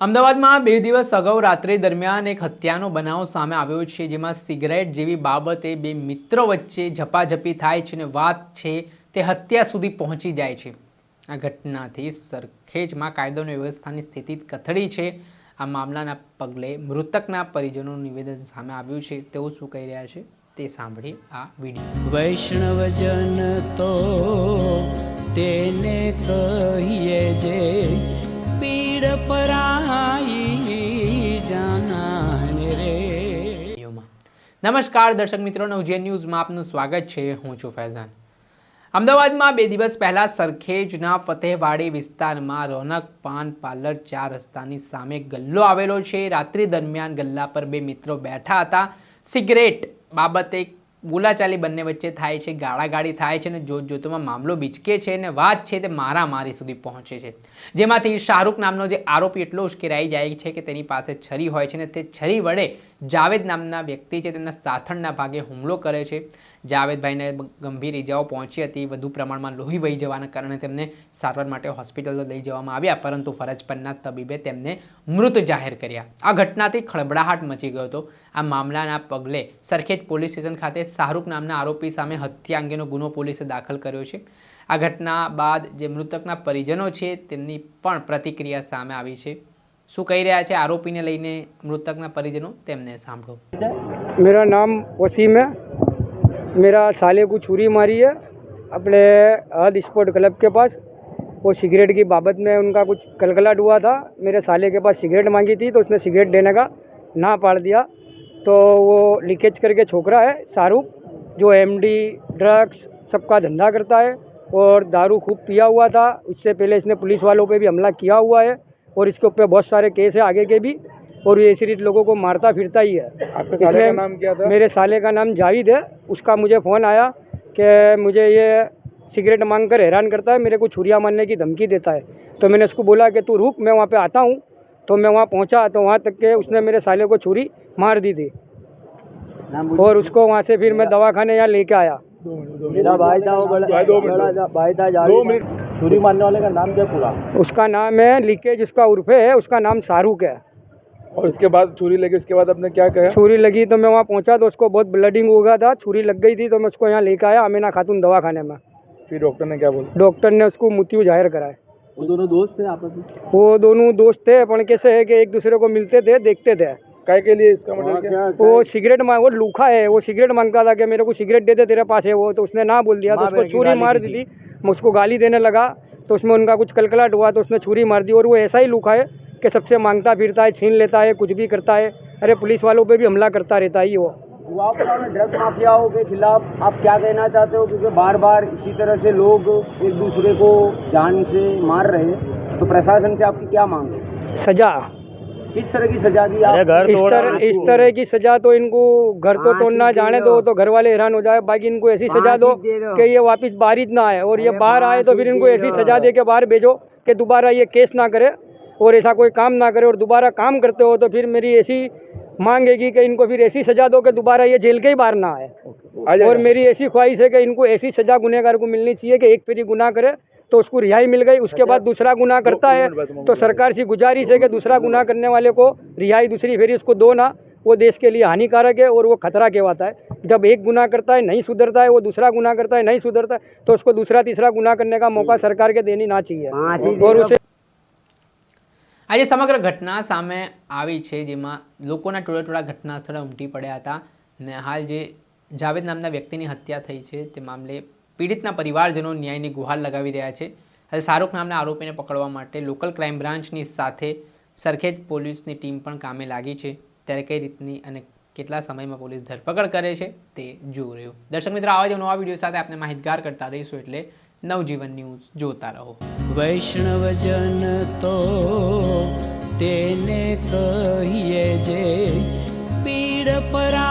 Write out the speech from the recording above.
અમદાવાદમાં બે દિવસ અગાઉ રાત્રે દરમિયાન એક હત્યાનો બનાવ સામે આવ્યો છે, જેમાં સિગરેટ જેવી બાબતે બે મિત્રો વચ્ચે ઝપાઝપી થાય છે અને વાત છે તે હત્યા સુધી પહોંચી જાય છે. આ ઘટનાથી સરખેજમાં કાયદો અને વ્યવસ્થાની સ્થિતિ કથળી છે. આ મામલાના પગલે મૃતકના પરિજનોનું નિવેદન સામે આવ્યું છે. તેઓ શું કહી રહ્યા છે તે સાંભળી આ વીડિયો. વૈષ્ણવજન તો તેને કહીએ જે પીડ નમસ્કાર દર્શક મિત્રો, નવજીવન ન્યૂઝમાં આપનું સ્વાગત છે. હું છું ફૈઝાન. અમદાવાદમાં બે દિવસ પહેલા સરખેજના ફતેહવાડી વિસ્તારમાં રોનક પાન પાર્લર ચાર રસ્તાની સામે ગલ્લો આવેલો છે. રાત્રિ દરમિયાન ગલ્લા પર બે મિત્રો બેઠા હતા. સિગરેટ બાબતે બોલાચાલી બંને વચ્ચે થાય છે, ગાળાગાળી થાય છે અને જોત જોતોમાં મામલો બીચકે છે અને વાત છે તે મારામારી સુધી પહોંચે છે. જેમાંથી શાહરૂખ નામનો જે આરોપી એટલો ઉશ્કેરાઈ જાય છે કે તેની પાસે છરી હોય છે અને તે છરી વડે જાવેદ નામના વ્યક્તિ છે, તેમના સાથળના ભાગે હુમલો કરે છે. જાવેદભાઈને ગંભીર ઇજાઓ પહોંચી હતી, વધુ પ્રમાણમાં લોહી વહી જવાના કારણે તેમને સારવાર માટે હોસ્પિટલ લઈ જવામાં આવ્યા, પરંતુ ફરજ પરના તબીબે તેમને મૃત જાહેર કર્યા. આ ઘટનાથી ખળબળાહટ મચી ગયો હતો. આ મામલાના પગલે સરખેજ પોલીસ સ્ટેશન ખાતે શાહરૂખ નામના આરોપી સામે હત્યા અંગેનો ગુનો પોલીસે દાખલ કર્યો છે. આ ઘટના બાદ જે મૃતકના પરિજનો છે, તેમની પણ પ્રતિક્રિયા સામે આવી છે. શું કહી રહ્યા છે આરોપીને લઈને મૃતકના પરિજનો તેમને સાંભળો मेरा नाम वसीम है मेरा साले को छुरी मारी है अपने हद स्पोर्ट क्लब के पास वो सिगरेट की बाबत में उनका कुछ कलकलाट हुआ था मेरे साले के पास सिगरेट मांगी थी तो उसने सिगरेट देने का ना पाड़ दिया तो वो लीकेज करके छोकरा है शाहरुख जो एमडी ड्रग्स सबका धंधा करता है और दारू खूब पिया हुआ था उससे पहले इसने पुलिस वालों पे भी हमला किया हुआ है और इसके ऊपर बहुत सारे केस है आगे के भी। और ये ऐसी रीत लोगों को मारता फिरता ही है। आपके साले का नाम क्या था? मेरे साले का नाम जाविद है। उसका मुझे फ़ोन आया कि मुझे ये सिगरेट मांग कर हैरान करता है मेरे को छुरिया मारने की धमकी देता है। तो मैंने उसको बोला कि तू रुक मैं वहाँ पर आता हूँ। तो मैं वहाँ पहुँचा तो वहाँ तक के उसने मेरे साले को छुरी मार दी थी। और उसको वहाँ से फिर मैं दवाखाने यहाँ लेके आया। मेरा भाई था वो बड़ा दो मिनट। भाई था दो मिनट। छुरी मारने वाले का नाम क्या पूरा? उसका नाम है लीकेज उसका उर्फे है उसका नाम शाहरुख है। और उसके बाद छुरी लगी उसके बाद आपने क्या कहा? छुरी लगी तो मैं वहाँ पहुँचा तो उसको बहुत ब्लडिंग हो गया था छुरी लग गई थी तो मैं उसको यहाँ लेके आया अमीना खातून दवाखाने में। फिर डॉक्टर ने क्या बोला? डॉक्टर ने उसको मृत्यु ज़ाहिर कराया वो दोनों दोस्त थे आपस में? वो दोनों दोस्त थे पण कैसे है कि एक दूसरे को मिलते थे देखते थे। काय के लिए इसका मतलब क्या? वो सिगरेट मांग वो लूखा है वो सिगरेट माँगता था कि मेरे को सिगरेट दे दे तेरे पास है वो तो उसने ना बोल दिया तो उसको छुरी मार दी थी। मैं उसको गाली देने लगा तो उसमें उनका कुछ कलकलाट हुआ तो उसने छुरी मार दी और वो ऐसा ही लूखा है कि सबसे माँगता फिरता है छीन लेता है कुछ भी करता है। अरे पुलिस वालों पे भी हमला करता रहता है ये वो। ड्रग माफियाओं के खिलाफ आप क्या कहना चाहते हो? क्योंकि बार बार इसी तरह से लोग एक दूसरे को जान से मार रहे हैं। तो प्रशासन से आपकी क्या मांग है? सजा। किस तरह की सजा दी आप? घर इस तरह इस तरह की सजा तो इनको घर तो तोड़ना जाने दो तो घर वाले हैरान हो जाए बाकी इनको ऐसी सजा दो कि ये वापस बाहर ही ना आए और ये बाहर आए तो फिर इनको ऐसी सजा दे के बाहर भेजो कि दोबारा ये केस ना करे और ऐसा कोई काम ना करे और दोबारा काम करते हो तो फिर मेरी ऐसी मांगेगी कि इनको फिर ऐसी सजा दो कि दोबारा ये जेल के ही बाहर ना आए। और मेरी ऐसी ख्वाहिश है कि इनको ऐसी सजा गुनहगार को मिलनी चाहिए कि एक फेरी गुनाह करे तो उसको रिहाई मिल गई उसके बाद दूसरा गुनाह करता है तो सरकार से गुजारिश है कि दूसरा गुनाह करने वाले को रिहाई दूसरी फेरी उसको दो ना वो देश के लिए हानिकारक है और वो खतरा कहवाता है जब एक गुनाह करता है नहीं सुधरता है वो दूसरा गुनाह करता है नहीं सुधरता है तो उसको दूसरा तीसरा गुनाह करने का मौका सरकार के देनी ना चाहिए और उसे આજે સમગ્ર ઘટના સામે આવી છે જેમાં લોકોના ટોળે ટોળા ઘટના સ્થળે ઉમટી પડ્યા હતા ને હાલ જે જાવેદ નામના વ્યક્તિની હત્યા થઈ છે તે મામલે પીડિતના પરિવારજનો ન્યાયની ગુહાર લગાવી રહ્યા છે. હાલ શાહરૂખ નામના આરોપીને પકડવા માટે લોકલ ક્રાઇમ બ્રાન્ચની સાથે સરખેજ પોલીસની ટીમ પણ કામે લાગી છે. ત્યારે કઈ રીતની અને કેટલા સમયમાં પોલીસ ધરપકડ કરે છે તે જોઈ રહ્યું. દર્શક મિત્ર, આવા જ નવા વીડિયો સાથે આપણે માહિતગાર કરતા રહીશું એટલે નવજીવન ન્યૂઝ જોતા રહો. વૈષ્ણવજન તો તેને કહીએ જે પીડ પરા